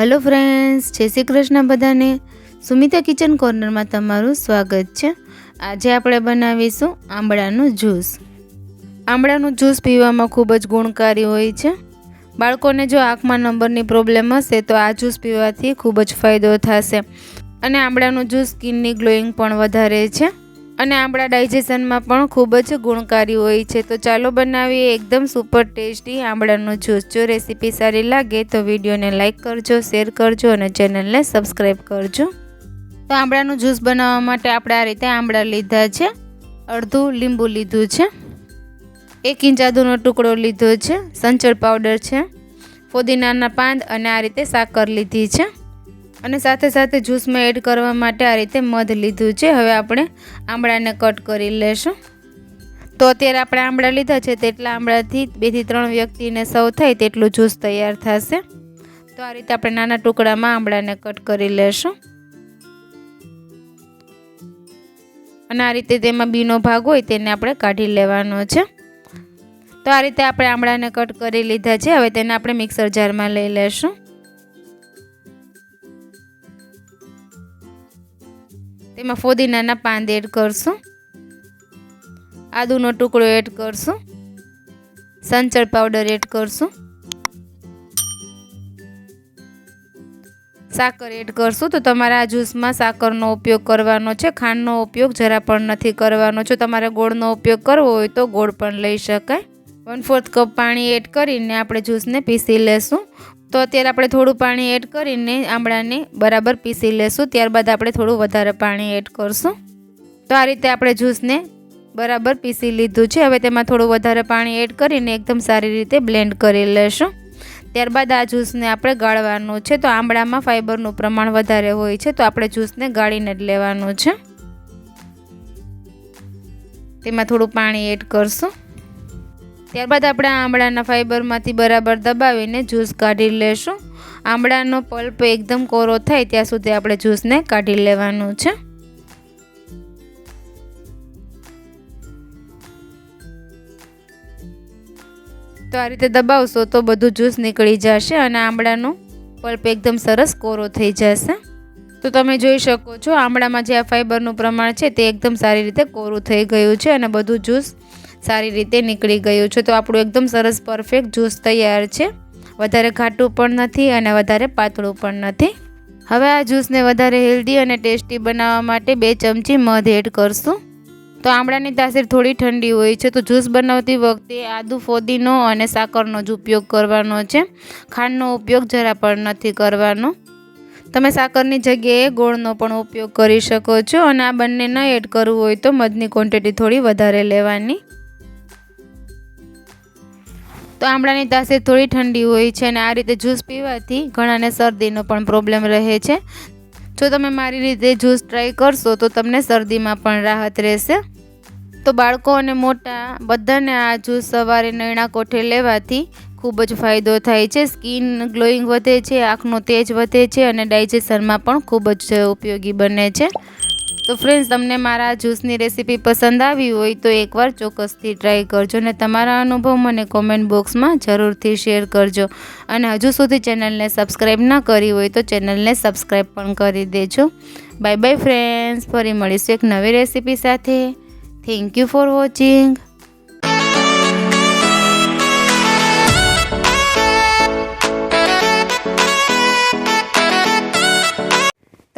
Hello friends જય શ્રી કૃષ્ણ બધાને. Sumita kitchen કોર્નરમાં તમારું સ્વાગત છે. આજે આપણે બનાવીશું આંબળાનું જ્યુસ. આંબળાનું જ્યુસ પીવામાં ખૂબ જ ગુણકારી હોય છે. બાળકોને જો આંખમાં નંબરની પ્રોબ્લેમ હશે તો આ જ્યુસ પીવાથી ખૂબ જ ફાયદો થશે. અને આંબળાનું જ્યુસ સ્કિનની ગ્લોઈંગ પણ વધારે છે. અને આંબળા ડાયજેશનમાં પણ ખૂબ જ ગુણકારી હોય છે. તો ચાલો બનાવીએ એકદમ સુપર ટેસ્ટી આંબળાનું જ્યુસ જો રેસીપી સારી લાગે તો વિડીયોને લાઇક કરજો શેર કરજો અને ચેનલને સબસ્ક્રાઈબ કરજો. તો આંબળાનું જ્યુસ બનાવવા માટે આપણે આ રીતે આંબળા લીધા છે. અડધું લીંબુ લીધું છે. એક ઇંચ આદુનો ટુકડો લીધો છે. સંચળ પાવડર છે. ફુદીનાના પાંદ અને આ રીતે સાકર લીધી છે. અને સાથે સાથે જ્યુસમાં એડ કરવા માટે આ રીતે મધ લીધું છે. હવે આપણે આંબળાને કટ કરી લેશું. તો અત્યારે આપણે આંબળા લીધા છે તેટલા આંબળાથી બેથી ત્રણ વ્યક્તિને સૌ થાય તેટલું જ્યુસ તૈયાર થશે. તો આ રીતે આપણે નાના ટુકડામાં આંબળાને કટ કરી લેશું. અને આ રીતે તેમાં બીનો ભાગ હોય તેને આપણે કાઢી લેવાનો છે. તો આ રીતે આપણે આંબળાને કટ કરી લીધા છે. હવે તેને આપણે મિક્સર જારમાં લઈ લેશું. તેમાં ફોદીનાના પાંદ એડ કરશું. આદુનો ટુકડો એડ કરશું. સંચળ પાવડર એડ કરશું. સાકર એડ કરશું. તો તમારા આ જ્યુસમાં સાકરનો ઉપયોગ કરવાનો છે, ખાંડનો ઉપયોગ જરા પણ નથી કરવાનો. જો તમારે ગોળનો ઉપયોગ કરવો હોય તો ગોળ પણ લઈ શકાય. વન ફોર્થ કપ પાણી એડ કરીને આપણે જ્યુસને પીસી લેશું. તો અત્યારે આપણે થોડું પાણી એડ કરીને આંબળાને બરાબર પીસી લેશું. ત્યારબાદ આપણે થોડું વધારે પાણી એડ કરશું. તો આ રીતે આપણે જ્યુસને બરાબર પીસી લીધું છે. હવે તેમાં થોડું વધારે પાણી એડ કરીને એકદમ સારી રીતે બ્લેન્ડ કરી લેશું. ત્યારબાદ આ જ્યુસને આપણે ગાળવાનું છે. તો આંબળામાં ફાઇબરનું પ્રમાણ વધારે હોય છે, તો આપણે જ્યુસને ગાળીને જ લેવાનું છે. તેમાં થોડું પાણી એડ કરશું. ત્યારબાદ આપણે આંબળાના ફાઇબરમાંથી બરાબર દબાવીને જ્યુસ કાઢી લેશું. આંબળાનો પલ્પ એકદમ કોરો થાય ત્યાં સુધી આપણે જ્યુસને કાઢી લેવાનું છે. તો આ રીતે દબાવશો તો બધું જ્યુસ નીકળી જશે અને આંબળાનો પલ્પ એકદમ સરસ કોરો થઈ જશે. તો તમે જોઈ શકો છો આંબળામાં જે આ ફાઇબરનું પ્રમાણ છે તે એકદમ સારી રીતે કોરું થઈ ગયું છે અને બધું જ્યુસ સારી રીતે નીકળી ગયું છે. તો આપણું એકદમ સરસ પરફેક્ટ જ્યુસ તૈયાર છે. વધારે ઘાટું પણ નથી અને વધારે પાતળું પણ નથી. હવે આ જ્યુસને વધારે હેલ્ધી અને ટેસ્ટી બનાવવા માટે બે ચમચી મધ એડ કરશું. તો આમળાની તાસીર થોડી ઠંડી હોય છે, તો જ્યુસ બનાવતી વખતે આદુ, ફોદીનો અને સાકરનો જ ઉપયોગ કરવાનો છે. ખાંડનો ઉપયોગ જરા પણ નથી કરવાનો. તમે સાકરની જગ્યાએ ગોળનો પણ ઉપયોગ કરી શકો છો અને આ બંને ન એડ કરવું હોય તો મધની ક્વોન્ટિટી થોડી વધારે લેવાની. તો આમળાની તાસીર થોડી ઠંડી હોય છે અને આ રીતે જ્યુસ પીવાથી ઘણાને શરદીનો પણ પ્રોબ્લેમ રહે છે. જો તમે મારી રીતે જ્યુસ ટ્રાય કરશો તો તમને શરદીમાં પણ રાહત રહેશે. તો બાળકો અને મોટા બધાને આ જ્યુસ સવારે નૈણા કોઠે લેવાથી ખૂબ જ ફાયદો થાય છે. સ્કિન ગ્લોઈંગ વધે છે, આંખનો તેજ વધે છે અને ડાયજેશનમાં પણ ખૂબ જ ઉપયોગી બને છે. તો ફ્રેન્ડ્સ તમને મારા જ્યુસની રેસીપી પસંદ આવી હોય તો એકવાર ચોક્કસથી ટ્રાય કરજો અને તમારા અનુભવ મને કોમેન્ટ બોક્સમાં જરૂરથી શેર કરજો. અને હજુ સુધી ચેનલને સબસ્ક્રાઈબ ના કરી હોય તો ચેનલને સબસ્ક્રાઈબ પણ કરી દેજો. બાય બાય ફ્રેન્ડ્સ ફરી મળીશું એક નવી રેસીપી સાથે. Thank you for watching